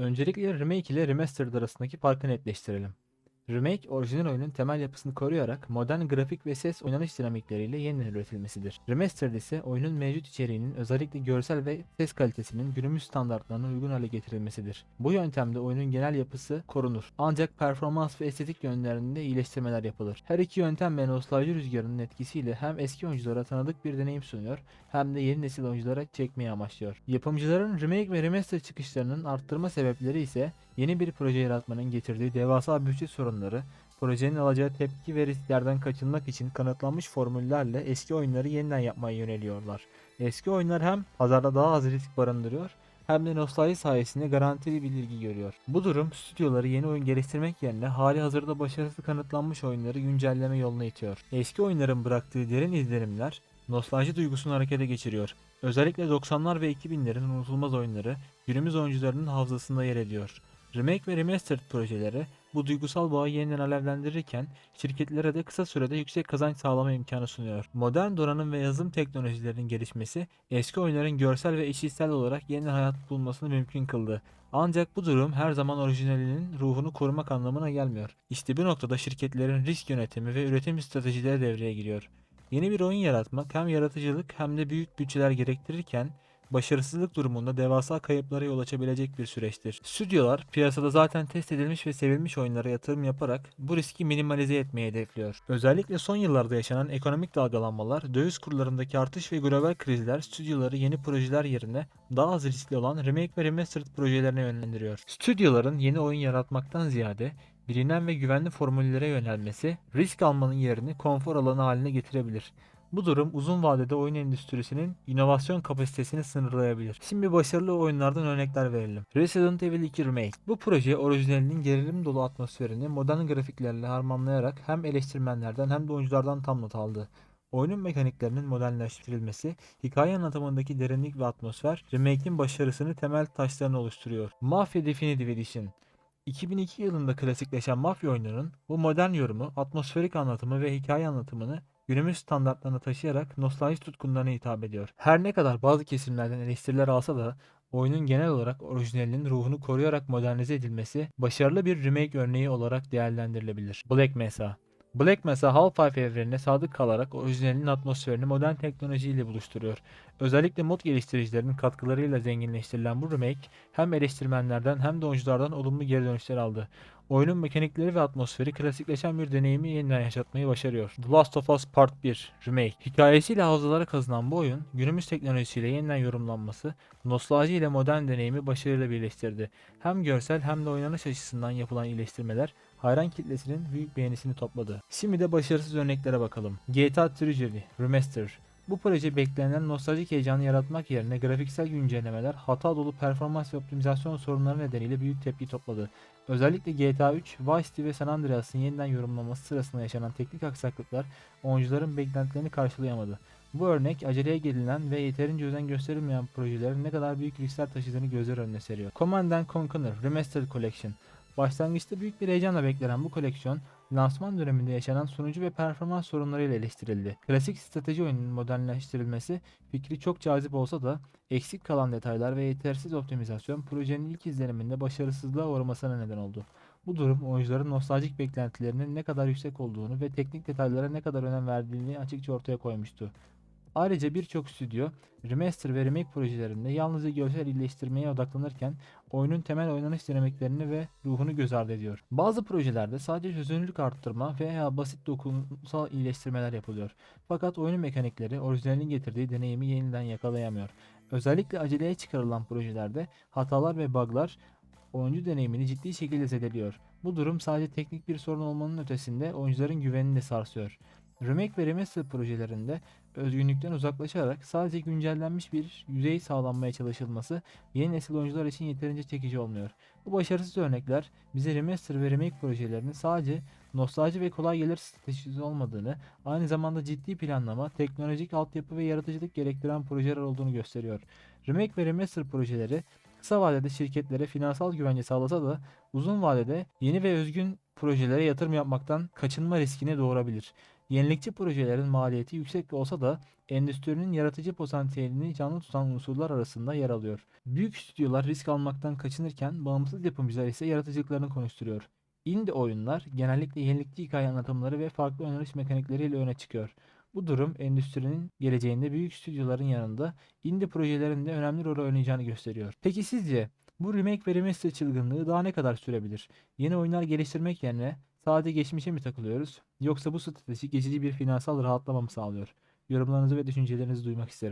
Öncelikle remake ile remastered arasındaki farkı netleştirelim. Remake, orijinal oyunun temel yapısını koruyarak modern grafik ve ses oynanış dinamikleriyle yeniden üretilmesidir. Remastered ise oyunun mevcut içeriğinin özellikle görsel ve ses kalitesinin günümüz standartlarına uygun hale getirilmesidir. Bu yöntemde oyunun genel yapısı korunur. Ancak performans ve estetik yönlerinde iyileştirmeler yapılır. Her iki yöntem ve nostalji rüzgarının etkisiyle hem eski oyunculara tanıdık bir deneyim sunuyor hem de yeni nesil oyunculara çekmeyi amaçlıyor. Yapımcıların remake ve remaster çıkışlarının arttırma sebepleri ise yeni bir proje yaratmanın getirdiği devasa bütçe sorunları, projenin alacağı tepki ve risklerden kaçınmak için kanıtlanmış formüllerle eski oyunları yeniden yapmaya yöneliyorlar. Eski oyunlar hem pazarda daha az risk barındırıyor hem de nostalji sayesinde garantili bir ilgi görüyor. Bu durum stüdyoları yeni oyun geliştirmek yerine hali hazırda başarısı kanıtlanmış oyunları güncelleme yoluna itiyor. Eski oyunların bıraktığı derin izlenimler nostalji duygusunu harekete geçiriyor. Özellikle 90'lar ve 2000'lerin unutulmaz oyunları günümüz oyuncularının hafızasında yer ediyor. Remake ve remastered projeleri bu duygusal bağı yeniden alevlendirirken şirketlere de kısa sürede yüksek kazanç sağlama imkanı sunuyor. Modern donanım ve yazılım teknolojilerinin gelişmesi eski oyunların görsel ve işitsel olarak yeniden hayat bulmasını mümkün kıldı. Ancak bu durum her zaman orijinalinin ruhunu korumak anlamına gelmiyor. İşte bu noktada şirketlerin risk yönetimi ve üretim stratejileri devreye giriyor. Yeni bir oyun yaratmak hem yaratıcılık hem de büyük bütçeler gerektirirken başarısızlık durumunda devasa kayıplara yol açabilecek bir süreçtir. Stüdyolar piyasada zaten test edilmiş ve sevilmiş oyunlara yatırım yaparak bu riski minimalize etmeyi hedefliyor. Özellikle son yıllarda yaşanan ekonomik dalgalanmalar, döviz kurlarındaki artış ve global krizler stüdyoları yeni projeler yerine daha az riskli olan remake ve remastered projelerine yönlendiriyor. Stüdyoların yeni oyun yaratmaktan ziyade bilinen ve güvenli formüllere yönelmesi risk almanın yerini konfor alanı haline getirebilir. Bu durum uzun vadede oyun endüstrisinin inovasyon kapasitesini sınırlayabilir. Şimdi başarılı oyunlardan örnekler verelim. Resident Evil 2 Remake. Bu proje orijinalinin gerilim dolu atmosferini modern grafiklerle harmanlayarak hem eleştirmenlerden hem de oyunculardan tam not aldı. Oyunun mekaniklerinin modernleştirilmesi, hikaye anlatımındaki derinlik ve atmosfer, remake'in başarısını temel taşlarını oluşturuyor. Mafia Definitive Edition 2002 yılında klasikleşen mafya oyunlarının bu modern yorumu, atmosferik anlatımı ve hikaye anlatımını günümüz standartlarına taşıyarak nostalji tutkunlarına hitap ediyor. Her ne kadar bazı kesimlerden eleştiriler alsa da oyunun genel olarak orijinalinin ruhunu koruyarak modernize edilmesi başarılı bir remake örneği olarak değerlendirilebilir. Black Mesa Black Mesa Half-Life evrenine sadık kalarak orijinalinin atmosferini modern teknolojiyle buluşturuyor. Özellikle mod geliştiricilerinin katkılarıyla zenginleştirilen bu remake hem eleştirmenlerden hem de oyunculardan olumlu geri dönüşler aldı. Oyunun mekanikleri ve atmosferi klasikleşen bir deneyimi yeniden yaşatmayı başarıyor. The Last of Us Part 1 Remake Hikayesiyle hafızalara kazınan bu oyun, günümüz teknolojisiyle yeniden yorumlanması, nostalji ile modern deneyimi başarıyla birleştirdi. Hem görsel hem de oynanış açısından yapılan iyileştirmeler hayran kitlesinin büyük beğenisini topladı. Şimdi de başarısız örneklere bakalım. GTA Trilogy Remaster bu proje beklenen nostaljik heyecanı yaratmak yerine grafiksel güncellemeler, hata dolu performans ve optimizasyon sorunları nedeniyle büyük tepki topladı. Özellikle GTA 3, Vice City ve San Andreas'ın yeniden yorumlanması sırasında yaşanan teknik aksaklıklar oyuncuların beklentilerini karşılayamadı. Bu örnek aceleye gelinen ve yeterince özen gösterilmeyen projelerin ne kadar büyük riskler taşıdığını gözler önüne seriyor. Command Conquer Remastered Collection Başlangıçta büyük bir heyecanla beklenen bu koleksiyon, lansman döneminde yaşanan sunucu ve performans sorunlarıyla eleştirildi. Klasik strateji oyununun modernleştirilmesi fikri çok cazip olsa da eksik kalan detaylar ve yetersiz optimizasyon projenin ilk izleniminde başarısızlığa uğramasına neden oldu. Bu durum oyuncuların nostaljik beklentilerinin ne kadar yüksek olduğunu ve teknik detaylara ne kadar önem verdiğini açıkça ortaya koymuştu. Ayrıca birçok stüdyo remaster ve remake projelerinde yalnızca görsel iyileştirmeye odaklanırken oyunun temel oynanış dinamiklerini ve ruhunu göz ardı ediyor. Bazı projelerde sadece çözünürlük arttırma veya basit dokunsal iyileştirmeler yapılıyor. Fakat oyunun mekanikleri orijinalin getirdiği deneyimi yeniden yakalayamıyor. Özellikle aceleye çıkarılan projelerde hatalar ve bug'lar oyuncu deneyimini ciddi şekilde zedeliyor. Bu durum sadece teknik bir sorun olmanın ötesinde oyuncuların güvenini de sarsıyor. Remake ve remaster projelerinde özgünlükten uzaklaşarak sadece güncellenmiş bir yüzey sağlanmaya çalışılması yeni nesil oyuncular için yeterince çekici olmuyor. Bu başarısız örnekler bize remaster ve remake projelerinin sadece nostalji ve kolay gelir stratejisi olmadığını, aynı zamanda ciddi planlama, teknolojik altyapı ve yaratıcılık gerektiren projeler olduğunu gösteriyor. Remake ve remaster projeleri kısa vadede şirketlere finansal güvence sağlasa da uzun vadede yeni ve özgün projelere yatırım yapmaktan kaçınma riskini doğurabilir. Yenilikçi projelerin maliyeti yüksek olsa da endüstrinin yaratıcı potansiyelini canlı tutan unsurlar arasında yer alıyor. Büyük stüdyolar risk almaktan kaçınırken bağımsız yapımcılar ise yaratıcılıklarını konuşturuyor. Indie oyunlar genellikle yenilikçi hikaye anlatımları ve farklı oynanış mekanikleriyle öne çıkıyor. Bu durum endüstrinin geleceğinde büyük stüdyoların yanında indie projelerin de önemli rol oynayacağını gösteriyor. Peki sizce bu remake ve remaster çılgınlığı daha ne kadar sürebilir? Yeni oyunlar geliştirmek yerine sadece geçmişe mi takılıyoruz? Yoksa bu strateji geçici bir finansal rahatlama mı sağlıyor? Yorumlarınızı ve düşüncelerinizi duymak isterim.